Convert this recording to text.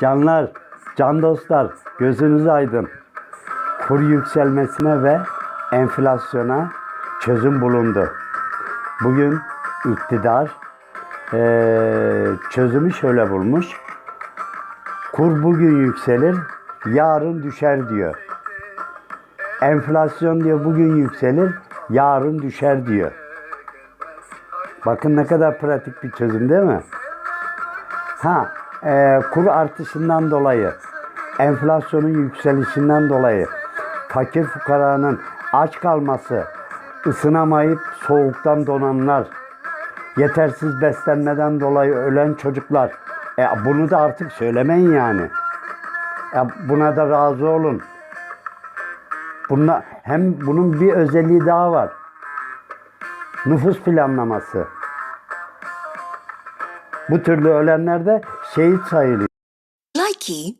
Canlar, can dostlar, gözünüz aydın. Kur yükselmesine ve enflasyona çözüm bulundu. Bugün iktidar çözümü şöyle bulmuş. Kur bugün yükselir, yarın düşer diyor. Enflasyon diyor bugün yükselir, yarın düşer diyor. Bakın ne kadar pratik bir çözüm değil mi? Ha, e, kur artışından dolayı, enflasyonun yükselişinden dolayı, fakir fukaranın aç kalması, ısınamayıp soğuktan donanlar, yetersiz beslenmeden dolayı ölen çocuklar. E, bunu da artık söylemeyin yani. E, buna da razı olun. Bunla, hem bunun bir özelliği daha var. Nüfus planlaması. Bu türlü ölenler de şehit sayılıyor. Likey